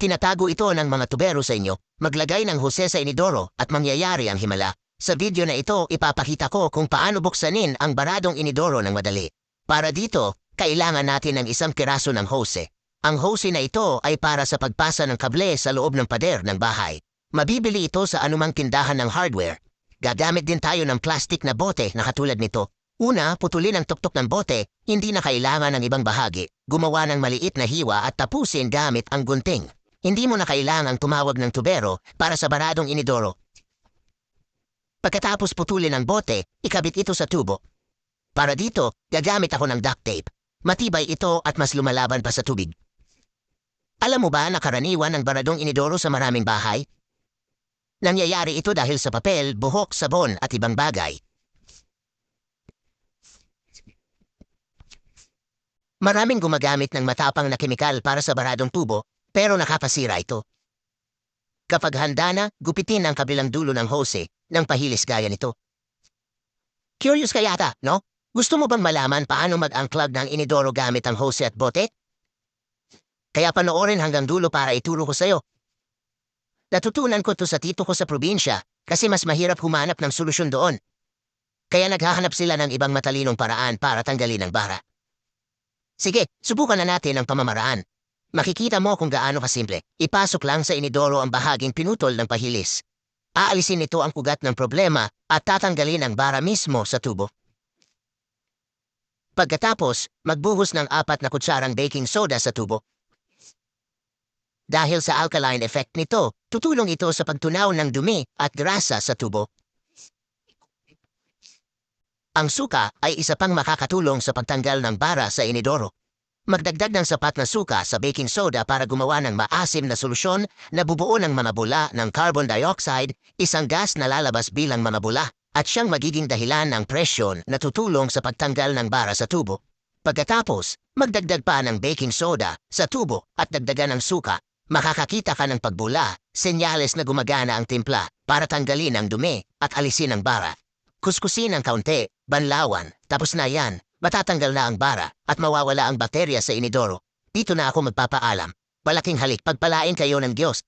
Tinatago ito ng mga tubero sa inyo, maglagay ng Jose sa inidoro at mangyayari ang himala. Sa video na ito, ipapakita ko kung paano buksanin ang baradong inidoro ng madali. Para dito, kailangan natin ng isang kiraso ng hose. Ang hose na ito ay para sa pagpasa ng kable sa loob ng pader ng bahay. Mabibili ito sa anumang tindahan ng hardware. Gagamit din tayo ng plastic na bote na katulad nito. Una, putulin ang tuktok ng bote, hindi na kailangan ng ibang bahagi. Gumawa ng maliit na hiwa at tapusin gamit ang gunting. Hindi mo na kailangang tumawag ng tubero para sa baradong inidoro. Pagkatapos putulin ang bote, ikabit ito sa tubo. Para dito, gagamit ako ng duct tape. Matibay ito at mas lumalaban pa sa tubig. Alam mo ba na karaniwan ng baradong inidoro sa maraming bahay? Nangyayari ito dahil sa papel, buhok, sabon at ibang bagay. Maraming gumagamit ng matapang na kemikal para sa baradong tubo, pero nakapasira ito. Kapag handa na, gupitin ang kabilang dulo ng hose ng pahilis gaya nito. Curious ka yata, no? Gusto mo bang malaman paano mag-unclog ng inidoro gamit ang hose at bote? Kaya panoorin hanggang dulo para ituro ko sa'yo. Natutunan ko to sa tito ko sa probinsya kasi mas mahirap humanap ng solusyon doon. Kaya naghahanap sila ng ibang matalinong paraan para tanggalin ang bara. Sige, subukan na natin ang pamamaraan. Makikita mo kung gaano kasimple. Ipasok lang sa inidoro ang bahaging pinutol ng pahilis. Aalisin nito ang kugat ng problema at tatanggalin ang bara mismo sa tubo. Pagkatapos, magbuhos ng apat na kutsarang baking soda sa tubo. Dahil sa alkaline effect nito, tutulong ito sa pagtunaw ng dumi at grasa sa tubo. Ang suka ay isa pang makakatulong sa pagtanggal ng bara sa inidoro. Magdagdag ng sapat na suka sa baking soda para gumawa ng maasim na solusyon na bubuo ng mga bula ng carbon dioxide, isang gas na lalabas bilang mga bula, at siyang magiging dahilan ng presyon na tutulong sa pagtanggal ng bara sa tubo. Pagkatapos, magdagdag pa ng baking soda sa tubo at dagdagan ng suka Makakakita ka ng pagbula, senyales na gumagana ang timpla para tanggalin ang dumi at alisin ang bara. Kuskusin ang kaunti, banlawan, tapos na yan, matatanggal na ang bara at mawawala ang bakterya sa inidoro. Dito na ako magpapaalam. Malaking halik pagpalain kayo ng Diyos.